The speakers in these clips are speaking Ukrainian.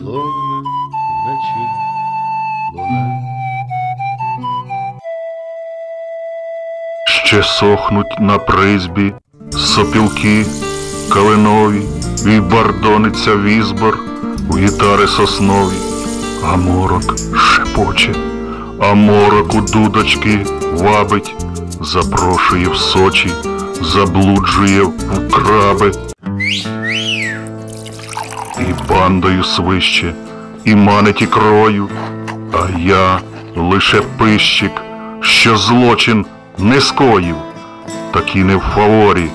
Словно ночи луна. Ще сохнуть на призбі сопілки калинові, і бардониться візбор у гітари соснові, а морок шепоче, а морок у дудочки вабить, запрошує в сочі, заблуджує в краби. І бандою свище, і манить ікрою, а я лише пищик, що злочин не скоїв, такі не в фаворі,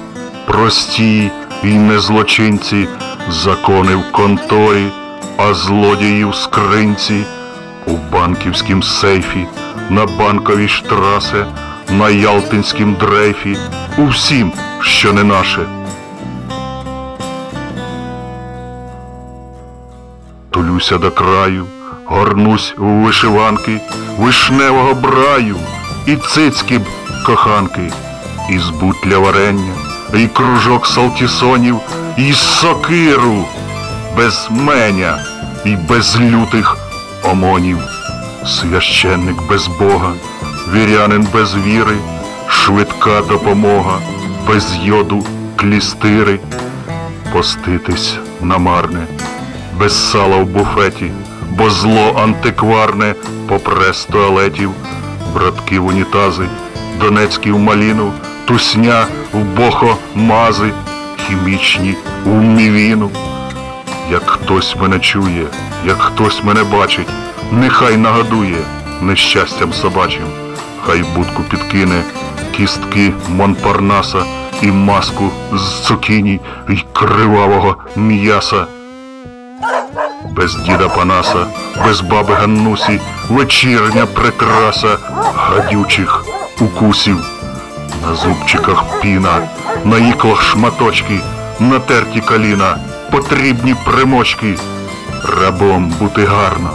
прості і не злочинці, закони в конторі, а злодії в скринці, у банківськім сейфі, на банковій штрасе, на ялтинськім дрейфі, у всім, що не наше. Тулюся до краю, горнусь у вишиванки, вишневого браю, і цицьки б коханки, і збут для варення, і кружок салтісонів, і сокиру без меня і без лютих омонів, священник без Бога, вірянин без віри, швидка допомога, без йоду клістири, поститись намарне без сала в буфеті, бо зло антикварне попре з туалетів, братки в унітази, донецькі в маліну, тусня в бохо мази, хімічні в мівіну. Як хтось мене чує, як хтось мене бачить, нехай нагадує нещастям собачим, хай будку підкине кістки Монпарнаса і маску з цукіні й кривавого м'яса без діда Панаса, без баби Ганнусі, вечірня прикраса гадючих укусів. На зубчиках піна, на іклах шматочки, натерті коліна, потрібні примочки. Рабом бути гарно,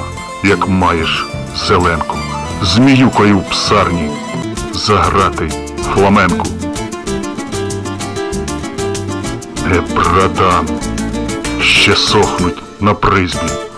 як маєш зеленку, зміюкою в псарні, заграти фламенку. Е, братан, ще сохнуть на призбі